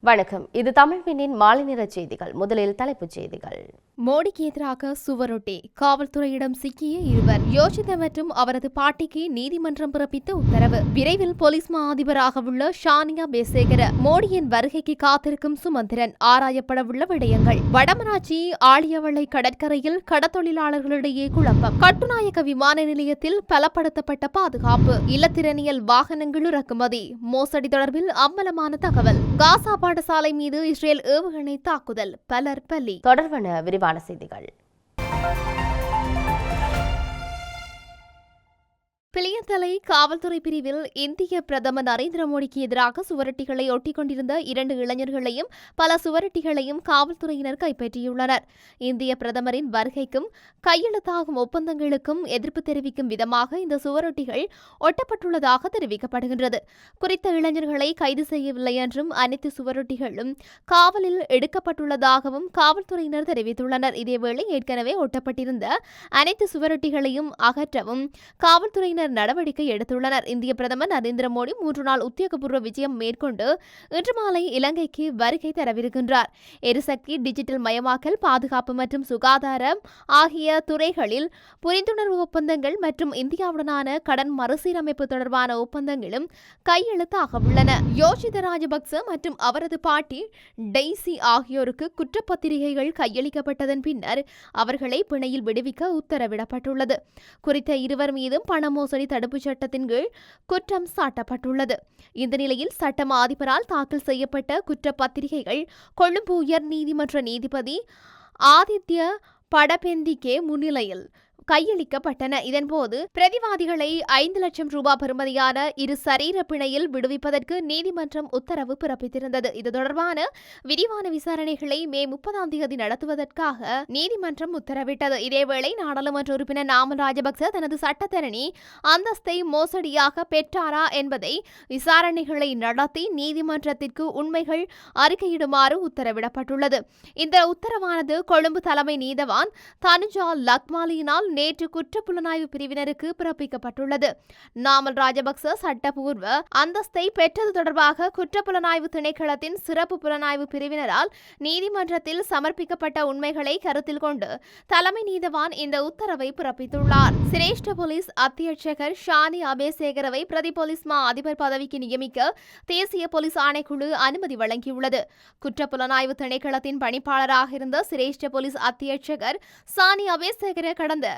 வணக்கம். இது தமிழ்வினின் மாலை நேர செய்திகள். முதலில் தலைப்புச் செய்திகள். மோடிக்கு எதிராக சுவரொட்டி. காவல்துறையிடம் சிக்கிய இருவர். யோஷித மற்றும் அவரது பாட்டிக்கு நீதிமன்றம் பிறப்பித்த உத்தரவு. விரைவில் போலீஸ் மா அதிபராக உள்ள ஷானியா பேசேகர மோடியின் வருகைக்கு காத்திருக்கும் சுமந்திரன். ஆராயப்படவுள்ள விடயங்கள். வடமராட்சி ஆழியவளை கடற்கரையில் கடத்தொழிலாளர்களிடையே குழப்பம். கட்டுநாயக்க விமான நிலையத்தில் பலப்படுத்தப்பட்ட பாதுகாப்பு. இல்லத்திறனியல் வாகனங்கள் இறக்குமதி. மோசடி தொடர்பில் அம்பலமான தகவல். காசா பாடசாலை மீது இஸ்ரேல் ஏவுகணை தாக்குதல் பலர் பலி. தொடர்பான விரிவான செய்திகள். பிளியந்தலை காவல்துறை பிரிவில் இந்திய பிரதமர் நரேந்திர மோடிக்கு எதிராக சுவரொட்டிகளை ஒட்டிக்கொண்டிருந்த இரண்டு இளைஞர்களையும் பல சுவரொட்டிகளையும் காவல்துறையினர் கைப்பற்றியுள்ளனர். இந்திய பிரதமரின் வருகைக்கும் கையெழுத்தாகும் ஒப்பந்தங்களுக்கும் எதிர்ப்பு தெரிவிக்கும் விதமாக இந்த சுவரொட்டிகள் ஒட்டப்பட்டுள்ளதாக தெரிவிக்கப்படுகின்றது. குறித்த இளைஞர்களை கைது செய்யவில்லை என்றும் அனைத்து சுவரொட்டிகளும் காவலில் எடுக்கப்பட்டுள்ளதாகவும் காவல்துறையினர் தெரிவித்துள்ளனர். இதேவேளை ஏற்கனவே ஒட்டப்பட்டிருந்த அனைத்து சுவரொட்டிகளையும் அகற்றவும் காவல்துறையினர் நடவடிக்கை எடுத்துள்ளனர். இந்திய பிரதமர் நரேந்திர மோடி மூன்று நாள் உத்தியோகபூர்வ விஜயம் மேற்கொண்டு இன்று மாலை இலங்கைக்கு வருகை தரவிருக்கின்றார். எரிசக்தி டிஜிட்டல் மயமாக்கல் பாதுகாப்பு மற்றும் சுகாதாரம் ஆகிய துறைகளில் புரிந்துணர்வு ஒப்பந்தங்கள் மற்றும் இந்தியாவுடனான கடன் மறுசீரமைப்பு தொடர்பான ஒப்பந்தங்களும் கையெழுத்தாக உள்ளன யோஷித ராஜபக்ச மற்றும் அவரது பாட்டி டெய்சி ஆகியோருக்கு குற்றப்பத்திரிகைகள் கையளிக்கப்பட்டதன் பின்னர் அவர்களை பிணையில் விடுவிக்க உத்தரவிடப்பட்டுள்ளது. குறித்த இருவர் மீதும் பண மோசடி தடுப்புச் சட்டத்தின் கீழ் குற்றம் சாட்டப்பட்டுள்ளது. இந்த நிலையில் சட்டம் அதிபரால் தாக்கல் செய்யப்பட்ட குற்றப்பத்திரிகைகள் கொழும்பு உயர் நீதிமன்ற நீதிபதி ஆதித்ய படபெந்திகே முன்னிலையில் கையளிக்கப்பட்டன. இதன்போது பிரதிவாதிகளை ஐந்து லட்சம் ரூபாய் பெறுமதியான இரு சரீர பிணையில் விடுவிப்பதற்கு நீதிமன்றம் உத்தரவு பிறப்பித்திருந்தது. இது தொடர்பான விரிவான விசாரணைகளை மே முப்பதாம் தேதி நடத்துவதற்காக நீதிமன்றம் உத்தரவிட்டது. இதேவேளை நாடாளுமன்ற உறுப்பினர் நாமல் ராஜபக்ச தனது சட்டத்தரணி அந்தஸ்தை மோசடியாக பெற்றாரா என்பதை விசாரணைகளை நடத்தி நீதிமன்றத்திற்கு உண்மைகள் அறிக்கையிடுமாறு உத்தரவிடப்பட்டுள்ளது. இந்த உத்தரவானது கொழும்பு தலைமை நீதவான் தனுஜா லக்மாலியினால் நேற்று குற்றப்புலனாய்வு பிரிவினருக்கு பிறப்பிக்கப்பட்டுள்ளது. நாமல் ராஜபக்ச சட்டபூர்வ அந்தஸ்தை பெற்றது தொடர்பாக குற்றப்புலனாய்வு திணைக்களத்தின் சிறப்பு புலனாய்வு பிரிவினரால் நீதிமன்றத்தில் சமர்ப்பிக்கப்பட்ட உண்மைகளை கருத்தில் கொண்டு தலைமை நீதவான் இந்த உத்தரவை பிறப்பித்துள்ளார். சிரேஷ்ட போலீஸ் அத்தியட்சகர் ஷானி அபேசேகரவை பிரதி போலீஸ் மா அதிபர் பதவிக்கு நியமிக்க தேசிய போலீஸ் ஆணைக்குழு அனுமதி வழங்கியுள்ளது. குற்றப்புலனாய்வு திணைக்களத்தின் பணிப்பாளராக இருந்த சிரேஷ்ட போலீஸ் அத்தியட்சகர் சானி அபேசேகர கடந்த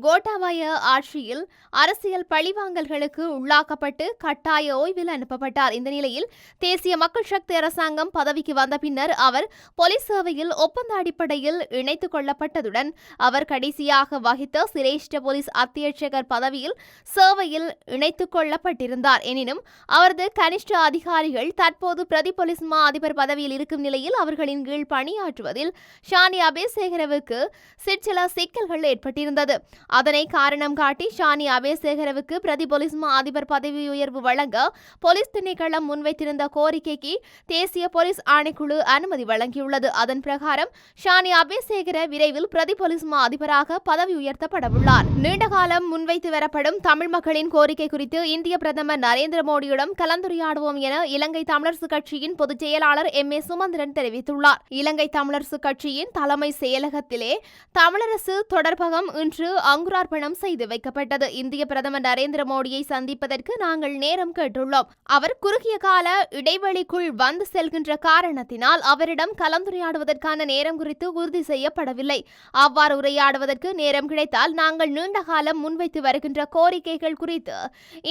கோட்டாபாய ஆட்சியில் அரசியல் பழிவாங்கல்களுக்கு உள்ளாக்கப்பட்டு கட்டாய ஓய்வில் அனுப்பப்பட்டார். இந்த நிலையில் தேசிய மக்கள் சக்தி அரசாங்கம் பதவிக்கு வந்த பின்னர் அவர் போலீஸ் சேவையில் ஒப்பந்த அடிப்படையில் இணைத்துக் கொள்ளப்பட்டதுடன் அவர் கடைசியாக வகித்த சிரேஷ்ட போலீஸ் அத்தியட்சகர் பதவியில் சேவையில் இணைத்துக் கொள்ளப்பட்டிருந்தார். எனினும் அவரது கனிஷ்ட அதிகாரிகள் தற்போது பிரதி போலீஸ் மா அதிபர் பதவியில் இருக்கும் நிலையில் அவர்களின் கீழ் பணியாற்றுவதில் ஷானி அபேசேகரவுக்கு சிற்சில சிக்கல்கள் ஏற்பட்டிருந்தது. அதனை காரணம் காட்டி ஷானி அபேசேகரவுக்கு பிரதி போலீஸ் மா அதிபர் பதவி உயர்வு வழங்க போலீஸ் திணைக்களம் முன்வைத்திருந்த கோரிக்கைக்கு தேசிய போலீஸ் ஆணைக்குழு அனுமதி வழங்கியுள்ளது. அதன் பிரகாரம் ஷானி அபேசேகர விரைவில் பிரதி போலீஸ் மா அதிபராக பதவி உயர்த்தப்படவுள்ளார். நீண்டகாலம் முன்வைத்து வரப்படும் தமிழ் மக்களின் கோரிக்கை குறித்து இந்திய பிரதமர் நரேந்திர மோடியுடன் கலந்துரையாடுவோம் என இலங்கை தமிழரசு கட்சியின் பொதுச் செயலாளர் எம். ஏ. சுமந்திரன் தெரிவித்துள்ளார். இலங்கை தமிழரசு கட்சியின் தலைமை செயலகத்திலே தமிழரசு தொடர்பகம் இன்று அங்குரார்ப்பணம் செய்து வைக்கப்பட்டது. இந்திய பிரதமர் நரேந்திர மோடியை சந்திப்பதற்கு நாங்கள் நேரம் கேட்டுள்ளோம். அவர் குறுகிய கால இடைவெளிக்குள் வந்து செல்கின்ற காரணத்தினால் அவரிடம் கலந்துரையாடுவதற்கான நேரம் குறித்து உறுதி செய்யப்படவில்லை. அவ்வாறு உரையாடுவதற்கு நேரம் கிடைத்தால் நாங்கள் நீண்ட காலம் முன்வைத்து வருகின்ற கோரிக்கைகள் குறித்து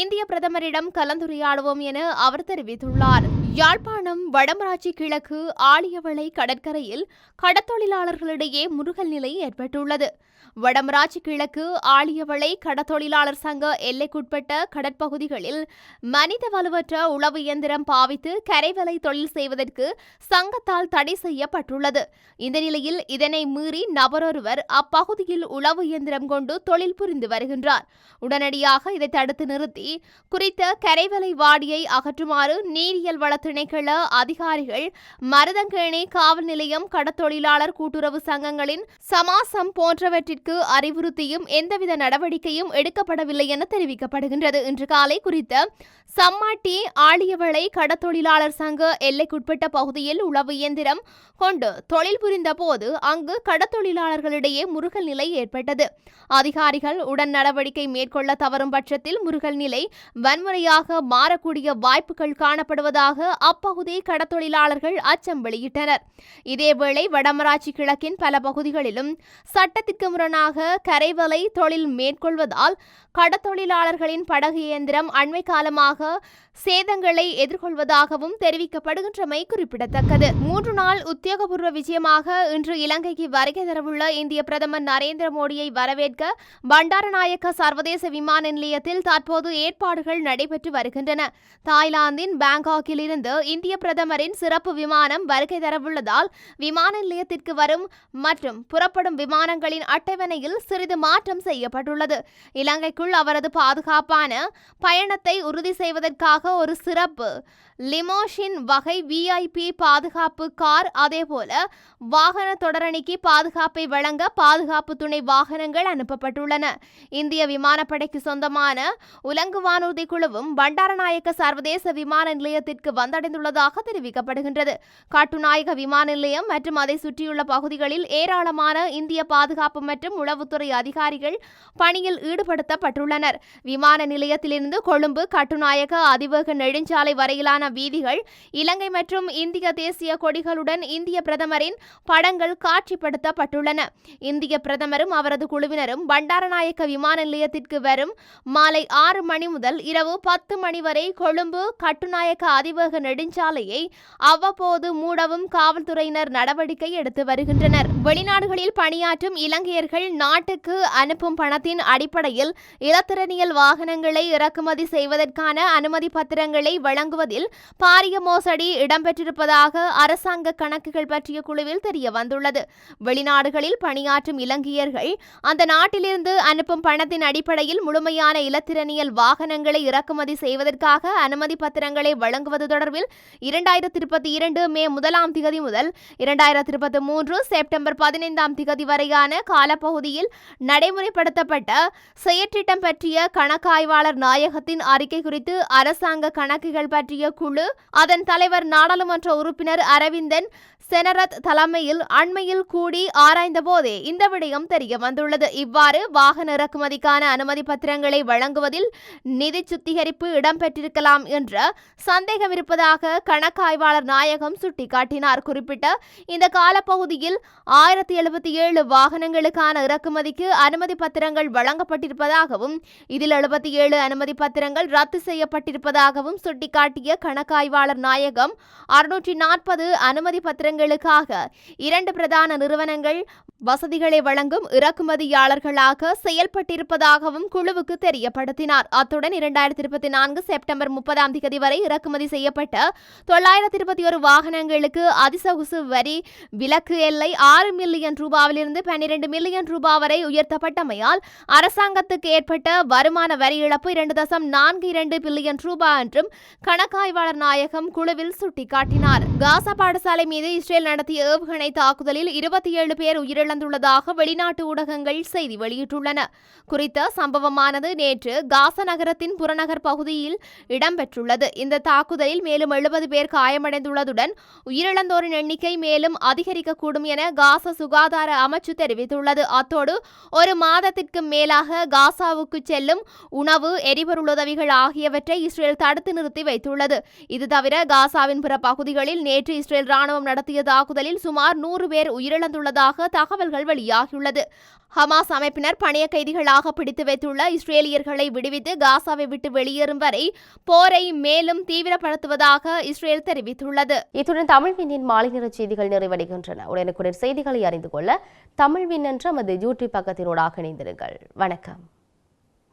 இந்திய பிரதமரிடம் கலந்துரையாடுவோம் என அவர் தெரிவித்துள்ளார். யாழ்ப்பாணம் வடமராட்சி கிழக்கு ஆழியவளை கடற்கரையில் கடத்தொழிலாளர்களிடையே முருகல் நிலை ஏற்பட்டுள்ளது. வடமராட்சி கிழக்கு ஆழியவளை கடத்தொழிலாளர் சங்க எல்லைக்குட்பட்ட கடற்பகுதிகளில் மனித வலுவற்ற உளவு இயந்திரம் பாவித்து கரைவலை தொழில் செய்வதற்கு சங்கத்தால் தடை செய்யப்பட்டுள்ளது. இந்த நிலையில் இதனை மீறி நபரொருவர் அப்பகுதியில் உளவு இயந்திரம் கொண்டு தொழில் புரிந்து வருகின்றார். உடனடியாக இதை தடுத்து நிறுத்தி குறித்த கரைவலை வாடியை அகற்றுமாறு நீரியல் வள திணைக்கள அதிகாரிகள் மருதங்கேணி காவல் நிலையம் கடத்தொழிலாளர் கூட்டுறவு சங்கங்களின் சமாசம் போன்றவற்றிற்கு அறிவுறுத்தியும் வரையும் எந்தவித நடவடிக்கையும் எடுக்கப்படவில்லை என தெரிவிக்கப்படுகின்றது. இன்று காலை குறித்த சம்மாட்டி ஆழியவளை கடத்தொழிலாளர் சங்க எல்லைக்குட்பட்ட பகுதியில் உளவு இயந்திரம் கொண்டு தொழில் புரிந்த போது அங்கு கடத்தொழிலாளர்களிடையே முருகல் நிலை ஏற்பட்டது. அதிகாரிகள் உடன் நடவடிக்கை மேற்கொள்ள தவறும் பட்சத்தில் முருகல் நிலை வன்முறையாக மாறக்கூடிய வாய்ப்புகள் காணப்படுவதாக அப்பகுதி கடத்தொழிலாளர்கள் அச்சம் வெளியிட்டனர். இதேவேளை வடமராட்சி கிழக்கின் பல பகுதிகளிலும் சட்டத்திற்கு முரணாக கரைவ கரைவலை தொழில் மேற்கொள்வதால் கடத்தொழிலாளர்களின் படகு இயந்திரம் அண்மை காலமாக சேதங்களை எதிர்கொள்வதாகவும் தெரிவிக்கப்படுகின்றமை குறிப்பிடத்தக்கது. மூன்று நாள் உத்தியோகபூர்வ விஜயமாக இன்று இலங்கைக்கு வருகை தரவுள்ள இந்திய பிரதமர் நரேந்திர மோடியை வரவேற்க பண்டாரநாயக்க சர்வதேச விமான நிலையத்தில் தற்போது ஏற்பாடுகள் நடைபெற்று வருகின்றன. தாய்லாந்தின் பாங்காக்கில் இருந்து இந்திய பிரதமரின் சிறப்பு விமானம் வருகை தரவுள்ளதால் விமான நிலையத்திற்கு வரும் மற்றும் புறப்படும் விமானங்களின் அட்டவணையில் சிறிது மாற்றம் செய்யப்பட்டுள்ளது. இலங்கைக்குள் அவரது பாதுகாப்பான பயணத்தை உறுதி செய்வதற்காக ஒரு சிறப்பு. லிமோஷின் வகை விஐபி பாதுகாப்பு கார் அதேபோல வாகன தொடரணிக்கு பாதுகாப்பை வழங்க பாதுகாப்பு துணை வாகனங்கள் அனுப்பப்பட்டுள்ளன. இந்திய விமானப்படைக்கு சொந்தமான உலங்கு வானூர்தி குழுவும் பண்டாரநாயக்க சர்வதேச விமான நிலையத்திற்கு வந்தடைந்துள்ளதாக தெரிவிக்கப்படுகின்றது. காட்டுநாயக விமான நிலையம் மற்றும் அதை சுற்றியுள்ள பகுதிகளில் ஏராளமான இந்திய பாதுகாப்பு மற்றும் உளவுத்துறை அதிகாரி அதிகாரிகள் பணியில் ஈடுபடுத்தப்பட்டுள்ளனர். விமான நிலையத்திலிருந்து கொழும்பு கட்டுநாயக அதிவேக நெடுஞ்சாலை வரையிலான வீதிகள் இலங்கை மற்றும் இந்திய தேசிய கொடிகளுடன் இந்திய பிரதமரின் படங்கள் காட்சிப்படுத்தப்பட்டுள்ளன. இந்திய பிரதமரும் அவரது குழுவினரும் பண்டாரநாயக்க விமான நிலையத்திற்கு வரும் மாலை ஆறு மணி முதல் இரவு பத்து மணி வரை கொழும்பு கட்டுநாயக்க அதிவேக நெடுஞ்சாலையை அவ்வப்போது மூடவும் காவல்துறையினர் நடவடிக்கை எடுத்து வருகின்றனர். வெளிநாடுகளில் பணியாற்றும் இலங்கையர்கள் நாட்டுக்கு அனுப்பும் பணத்தின் அடிப்படையில் இலத்திரனியல் வாகனங்களை இறக்குமதி செய்வதற்கான அனுமதி பத்திரங்களை வழங்குவதில் பாரிய மோசடி இடம்பெற்றிருப்பதாக அரசாங்க கணக்குகள் பற்றிய குழுவில் தெரிய வந்துள்ளது வெளிநாடுகளில் பணியாற்றும் இலங்கையர்கள் அந்த நாட்டிலிருந்து அனுப்பும் பணத்தின் அடிப்படையில் முழுமையான இலத்திரனியல் வாகனங்களை இறக்குமதி செய்வதற்காக அனுமதி பத்திரங்களை வழங்குவது தொடர்பில் இரண்டாயிரத்தி இருபத்தி இரண்டு மே முதலாம் திகதி முதல் இரண்டாயிரத்தி இருபத்தி மூன்று செப்டம்பர் பதினைந்தாம் திகதி வரையான காலப்பகுதியில் நடை நடைமுறைப்படுத்தப்பட்ட செயற்றிட்டம் பற்றிய கணக்காய்வாளர் நாயகத்தின் அறிக்கை குறித்து அரசாங்க கணக்குகள் பற்றிய குழு அதன் தலைவர் நாடாளுமன்ற உறுப்பினர் அரவிந்தன் செனரத் தலைமையில் அண்மையில் கூடி ஆராய்ந்தபோதே இந்த விடயம் தெரிய வந்துள்ளது. இவ்வாறு வாகன இறக்குமதிக்கான அனுமதி பத்திரங்களை வழங்குவதில் நிதி சுத்திகரிப்பு இடம்பெற்றிருக்கலாம் என்ற சந்தேகம் இருப்பதாக கணக்காய்வாளர் நாயகம் சுட்டிக்காட்டினார். குறிப்பிட்ட இந்த காலப்பகுதியில் ஆயிரத்தி எழுபத்தி ஏழு வாகனங்களுக்கான இறக்குமதிக்கு அனுமதி பத்திரங்கள் வழங்கப்பட்டிருப்பதாகவும் இதில் எழுபத்தி ஏழு அனுமதி பத்திரங்கள் ரத்து செய்யப்பட்டிருப்பதாகவும் சுட்டிக்காட்டிய கணக்காய்வாளர் நாயகம் அறுநூற்றி நாற்பது அனுமதி பத்திரங்களுக்காக இரண்டு பிரதான நிறுவனங்கள் வசதிகளை வழங்கும் இறக்குமதியாளர்களாக செயல்பட்டிருப்பதாகவும் குழுவுக்கு தெரியப்படுத்தினார். அத்துடன் இரண்டாயிரத்தி இருபத்தி நான்கு செப்டம்பர் முப்பதாம் தேதி வரை இறக்குமதி செய்யப்பட்ட தொள்ளாயிரத்தி இருபத்தி ஒரு வாகனங்களுக்கு அதிசகுசு வரி விலக்கு எல்லை ஆறு மில்லியன் ரூபாவிலிருந்து பன்னிரண்டு மில்லியன் ரூபாய் வரை உயர்த்தப்பட்டமையால் அரசாங்கத்துக்கு ஏற்பட்ட வருமான வரி இழப்பு இரண்டு தசம் நான்கு இரண்டு பில்லியன் ரூபாய் என்றும் கணக்காய்வாளர் நாயகம் குழுவில் சுட்டிக்காட்டினார். காசா பாடசாலை மீது இஸ்ரேல் நடத்திய ஏவுகணை தாக்குதலில் இருபத்தி ஏழு பேர் உயிரிழந்துள்ளதாக வெளிநாட்டு ஊடகங்கள் செய்தி வெளியிட்டுள்ளன. குறித்த சம்பவமானது நேற்று காச நகரத்தின் புறநகர் பகுதியில் இடம்பெற்றுள்ளது. இந்த தாக்குதலில் மேலும் எழுபது பேர் காயமடைந்துள்ளதுடன் உயிரிழந்தோரின் எண்ணிக்கை மேலும் அதிகரிக்கக்கூடும் என காசா சுகாதார அமைச்சு தெரிவித்துள்ளது. அத்தோடு ஒரு மாதத்திற்கு மேலாக காசாவுக்கு செல்லும் உணவு எரிபொருள் உதவிகள் ஆகியவற்றை இஸ்ரேல் தடுத்து நிறுத்தி வைத்துள்ளது. இது தவிர காசாவின் பிற பகுதிகளில் நேற்று இஸ்ரேல் ராணுவம் நடத்திய தாக்குதலில் சுமார் நூறு பேர் உயிரிழந்துள்ளதாக தகவல் தகவல்கள் வெளியாகியுள்ளது. ஹமாஸ் அமைப்பினர் பணைய கைதிகளாக பிடித்து வைத்துள்ள இஸ்ரேலியர்களை விடுவித்து காசாவை விட்டு வெளியேறும் வரை போரை மேலும் தீவிரப்படுத்துவதாக இஸ்ரேல் தெரிவித்துள்ளது. இத்துடன் தமிழ் விண்ணின் மாலை நேர செய்திகள் நிறைவடைகின்றன. உடனுக்குடன் செய்திகளை அறிந்து கொள்ள தமிழ் விண் என்ற நமது யூடியூப் பக்கத்தினூடாக இணைந்திருங்கள். வணக்கம்.